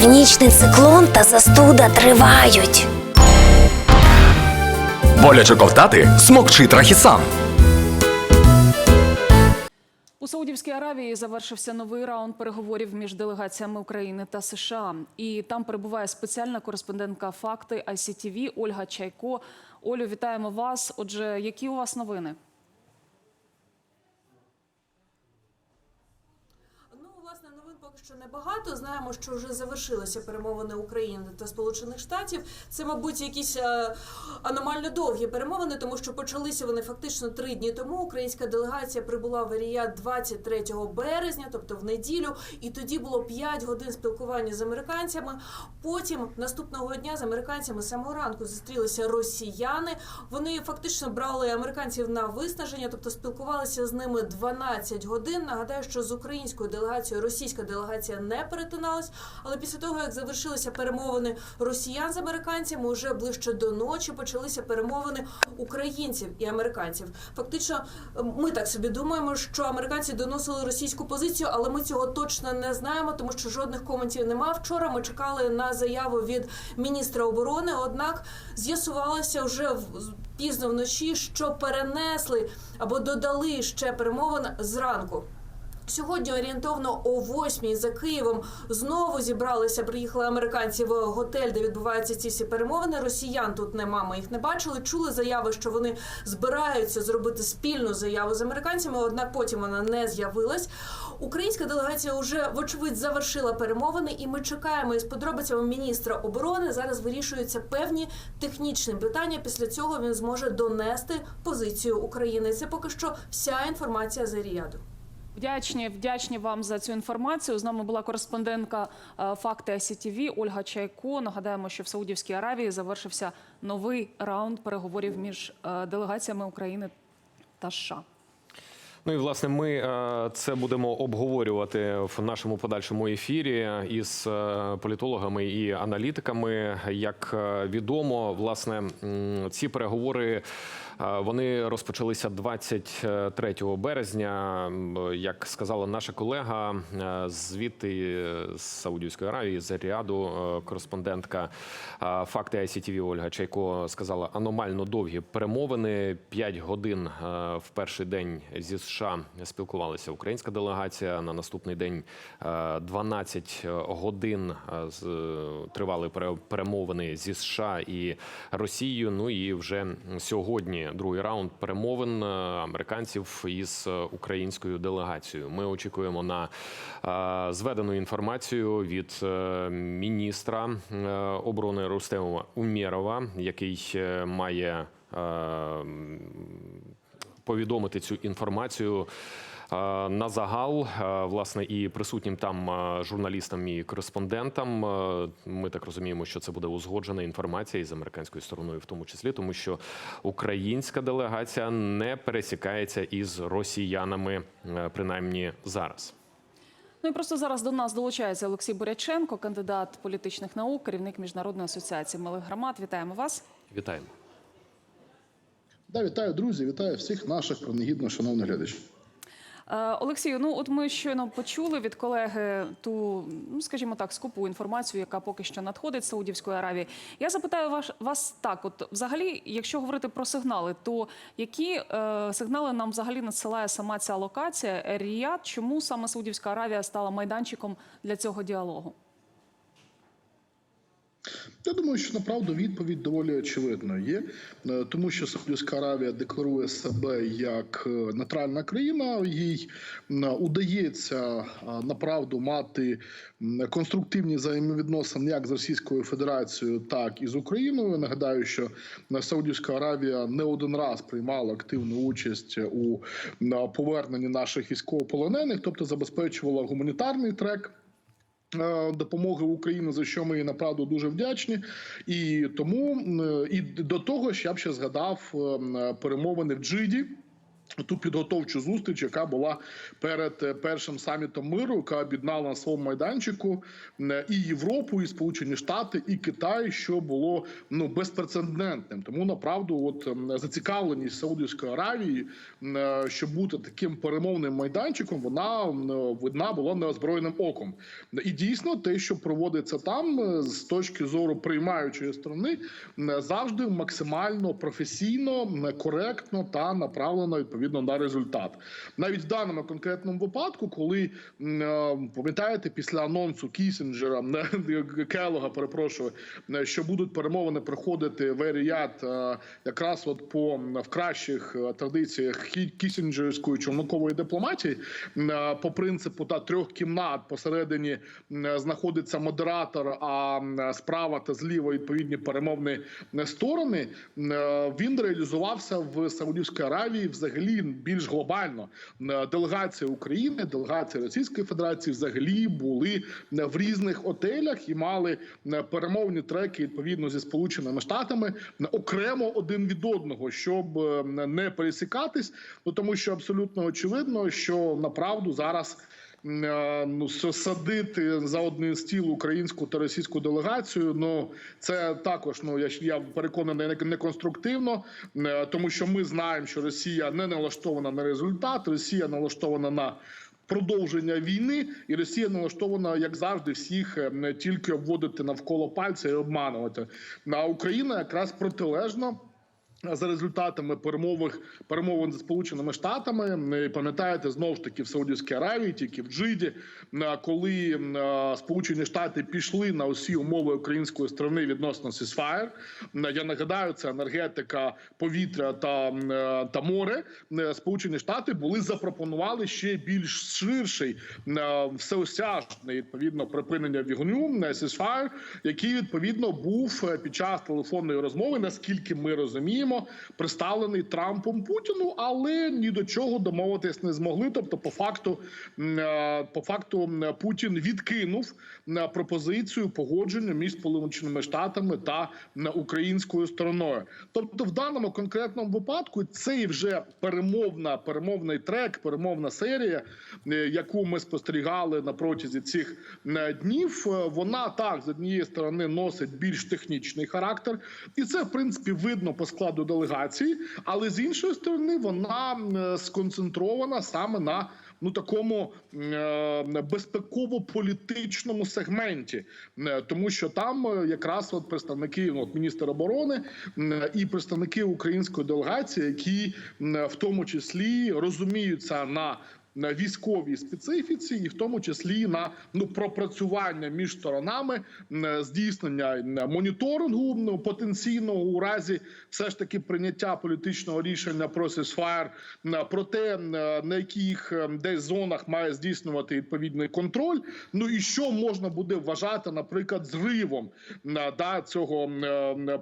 Північний циклон та застуда тривають. Боляче ковтати смокчи трахісан. У Саудівській Аравії завершився новий раунд переговорів між делегаціями України та США. І там перебуває спеціальна кореспондентка факти ICTV Ольга Чайко. Олю, вітаємо вас. Отже, які у вас новини? Ну, власне, новин поки що небагато. Знаємо, що вже завершилися перемовини України та Сполучених Штатів. Це, мабуть, якісь е, аномально довгі перемовини, тому що почалися вони фактично три дні тому. Українська делегація прибула в Ріяд 23 березня, тобто в неділю, і тоді було 5 годин спілкування з американцями. Потім наступного дня з американцями самого ранку зустрілися росіяни. Вони фактично брали американців на виснаження, тобто спілкувалися з ними 12 годин. Нагадаю, що з українською делегацією російська делегація не перетиналась. Але після того, як завершилися перемовини росіян з американцями, уже ближче до ночі почалися перемовини українців і американців. Фактично, ми так собі думаємо, що американці доносили російську позицію, але ми цього точно не знаємо, тому що жодних коментів немає. Вчора ми чекали на заяву від міністра оборони. Однак з'ясувалося вже пізно вночі, що перенесли або додали ще перемовин зранку. Сьогодні орієнтовно о 8 за Києвом знову зібралися. Приїхали американці в готель, де відбуваються ці всі перемовини. Росіян тут нема. Ми їх не бачили. Чули заяви, що вони збираються зробити спільну заяву з американцями. Однак потім вона не з'явилась. Українська делегація вже вочевидь завершила перемовини, і ми чекаємо із подробицями міністра оборони. Зараз вирішуються певні технічні питання. Після цього він зможе донести позицію України. Це поки що вся інформація за Ріяду. Вдячні, вдячні вам за цю інформацію. З нами була кореспондентка е, факти ICTV Ольга Чайко. Нагадаємо, що в Саудівській Аравії завершився новий раунд переговорів між е, делегаціями України та США. Ну і власне ми е, це будемо обговорювати в нашому подальшому ефірі із політологами і аналітиками. Як відомо, власне ці переговори. Вони розпочалися 23 березня. Як сказала наша колега, е, звідти е, з Саудівської Аравії, з Ріаду, е, кореспондентка факти ICTV Ольга Чайко сказала аномально довгі перемовини. 5 годин в перший день зі США спілкувалася українська делегація. На наступний день е, 12 годин тривали пере- перемовини зі США і Росією. Ну і вже сьогодні другий раунд перемовин е, американців із е, українською делегацією. Ми очікуємо на е, зведену інформацію від міністра оборони Рустема Умєрова, який має повідомити цю інформацію. Е, На загал, е, власне, і присутнім там е, журналістам і кореспондентам. Ми так розуміємо, що це буде узгоджена інформація із американською стороною, в тому числі, тому що українська делегація не пересікається із росіянами, принаймні зараз. Ну і просто зараз до нас долучається Олексій Боряченко, кандидат політичних наук, керівник міжнародної асоціації малих громад. Вітаємо вас. Вітаємо. Да, вітаю, друзі, вітаю всіх наших принагідно шановних глядачів. Е, Олексію, ну от ми щойно почули від колеги ту, ну скажімо так, скупу інформацію, яка поки що надходить з Саудівської Аравії. Я запитаю вас, вас так: от взагалі, якщо говорити про сигнали, то які е, сигнали нам взагалі надсилає сама ця локація Ріяд? Чому саме Саудівська Аравія стала майданчиком для цього діалогу? Я думаю, що направду відповідь доволі очевидна є, Е, тому що Саудівська Аравія декларує себе як е, нейтральна країна. Їй удається е, направду мати конструктивні взаємовідносини як з Російською Федерацією, так і з Україною. Нагадаю, що Саудівська Аравія не один раз приймала активну участь у поверненні наших військовополонених, тобто забезпечувала гуманітарний трек. Е, Допомоги Україні, за що ми їй направду дуже вдячні, і тому і до того ж я б ще згадав е, перемовини в Джиді. Ту підготовчу зустріч, яка була перед е, першим самітом миру, яка об'єднала на своєму майданчику е, і Європу, і Сполучені Штати, і Китай, що було ну безпрецедентним. Тому направду, от зацікавленість Саудівської Аравії, е, щоб бути таким перемовним майданчиком, вона видна була неозброєним оком. І дійсно, те, що проводиться там, з точки зору приймаючої сторони, завжди максимально професійно, коректно та направлено відповідно на результат. Навіть в даному конкретному випадку, коли е, пам'ятаєте, після анонсу Кісінджера е, Келога, перепрошую, е, що будуть перемовини проходити в Еріяд е, якраз от по в кращих традиціях Кі- кісінджерської човникової дипломатії, по принципу та трьох кімнат посередині знаходиться модератор, а справа та зліва відповідні перемовні сторони. Він реалізувався в Саудівській Аравії взагалі більш глобально. Е, Делегація України, делегація Російської Федерації взагалі були е, в різних отелях і мали е, перемовні треки відповідно зі Сполученими Штатами окремо один від одного, щоб не пересікатись. Ну тому що абсолютно очевидно, що направду зараз. Е, Ну, садити за один стіл українську та російську делегацію. Ну це також ну я я переконаний не- неконструктивно, е, тому що ми знаємо, що Росія не налаштована на результат, Росія налаштована на. Продовження війни, і Росія налаштована, як завжди, всіх не тільки обводити навколо пальця і обманувати. А Україна якраз протилежно. За результатами перемових перемовин з Сполученими Штатами, е, пам'ятаєте, знову ж таки в Саудівській Аравії, тільки в Джиді, е, коли е, Сполучені Штати пішли на усі умови української сторони відносно сісфаєр. Я нагадаю, це енергетика, повітря та, та море. Сполучені Штати були запропонували ще більш ширший всеосяжний відповідно припинення вогню сісфаєр, який відповідно був під час телефонної розмови, наскільки ми розуміємо, представлений Трампом Путіну, але ні до чого домовитись не змогли. Тобто, по факту, е, по факту Путін відкинув е, пропозицію погодження між Сполученими Штатами та українською стороною. Тобто, в даному конкретному випадку цей вже перемовна перемовний трек, перемовна серія, е, яку ми спостерігали на протязі цих днів. Вона так з однієї сторони носить більш технічний характер, і це в принципі видно по складу делегації, але з іншої сторони вона сконцентрована саме на ну такому е, безпеково-політичному сегменті, Е, тому що там е, якраз от представники, ну, от міністр оборони і представники української делегації, які в тому числі розуміються на на військовій специфіці, і в тому числі на ну пропрацювання між сторонами здійснення моніторингу ну, потенційного у разі все ж таки прийняття політичного рішення про сесфаєр, про те, на яких десь зонах має здійснювати відповідний контроль. Ну і що можна буде вважати, наприклад, зривом м, да, цього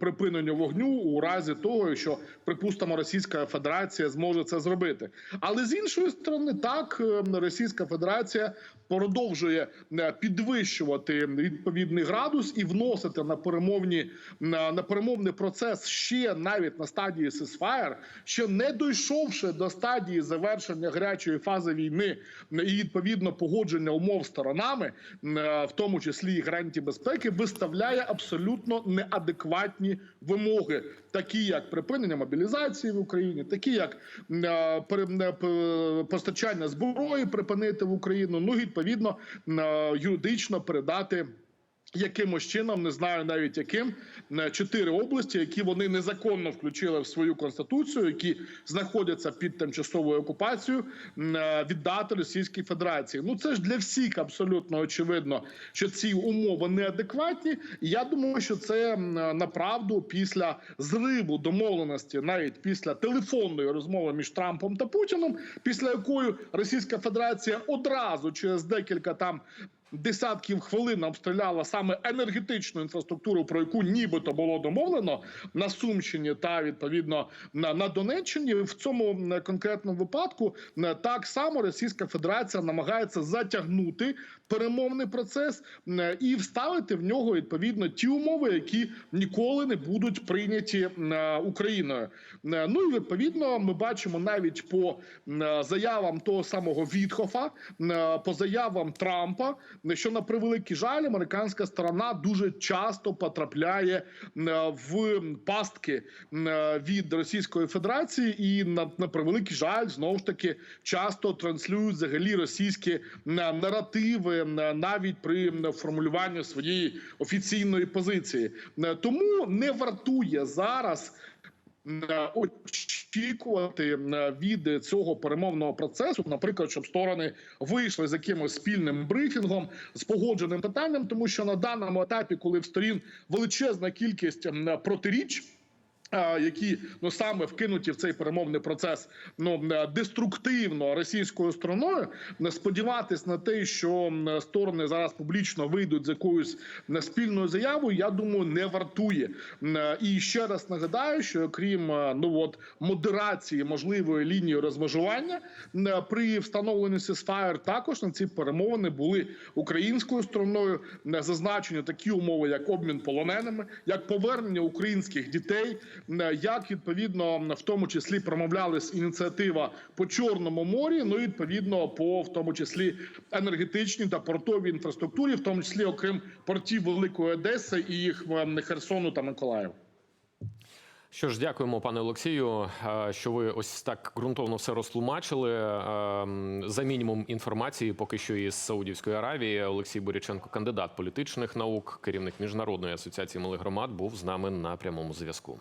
припинення вогню у разі того, що припустимо Російська Федерація зможе це зробити. Але з іншої сторони, так е, Російська Федерація продовжує е, підвищувати відповідний градус і вносити на перемовні на, перемовний процес ще навіть на стадії сесфаєр, ще не дійшовши до стадії завершення гарячої фази війни і відповідно погодження умов сторонами, е, в тому числі і гарантії безпеки, виставляє абсолютно неадекватні вимоги, такі як припинення мобілізації в Україні, такі як постачання зброї припинити в Україну. Ну відповідно е, юридично передати. Якимось чином не знаю навіть яким е, чотири області, які вони незаконно включили в свою конституцію, які знаходяться під тимчасовою окупацією, е, віддати Російській Федерації. Ну це ж для всіх абсолютно очевидно, що ці умови неадекватні. І я думаю, що це направду після зриву домовленості, навіть після телефонної розмови між Трампом та Путіном, після якої Російська Федерація одразу через декілька там десятків хвилин обстріляла саме енергетичну інфраструктуру, про яку нібито було домовлено на Сумщині та відповідно на, на Донеччині. В цьому конкретному випадку так само Російська Федерація намагається затягнути перемовний процес і вставити в нього відповідно ті умови, які ніколи не будуть прийняті Україною. Ну і відповідно ми бачимо навіть по заявам того самого Вітхофа, по заявам Трампа, що на превеликий жаль, американська сторона дуже часто потрапляє в пастки від Російської Федерації, і на, на превеликий жаль, знову ж таки часто транслюють взагалі російські наративи навіть при формулюванні своєї офіційної позиції. Тому не вартує зараз. м, Очікувати від цього перемовного процесу, наприклад, щоб сторони вийшли з якимось спільним брифінгом з погодженим питанням, тому що на даному етапі, коли в сторін величезна кількість протиріч. Які ну саме вкинуті в цей перемовний процес ну е, деструктивно російською стороною, не сподіватись на те, що сторони зараз публічно вийдуть з якоюсь спільною заявою, я думаю, не вартує. Е, І ще раз нагадаю, що крім е, ну от модерації можливої лінії розмежування при встановленні сесфаєр, також на ці перемовини були українською стороною зазначені такі умови, як обмін полоненими, як повернення українських дітей, як відповідно в тому числі промовлялась ініціатива по чорному морі. Ну і відповідно по в тому числі енергетичній та портовій інфраструктурі, в тому числі окрім портів Великої Одеси і їх Херсону та Миколаєва. Що ж, дякуємо, пане Олексію, е, що ви ось так ґрунтовно все розтлумачили. Е, За мінімум інформації, поки що із Саудівської Аравії, Олексій Боряченко, кандидат політичних наук, керівник міжнародної асоціації малих громад, був з нами на прямому зв'язку.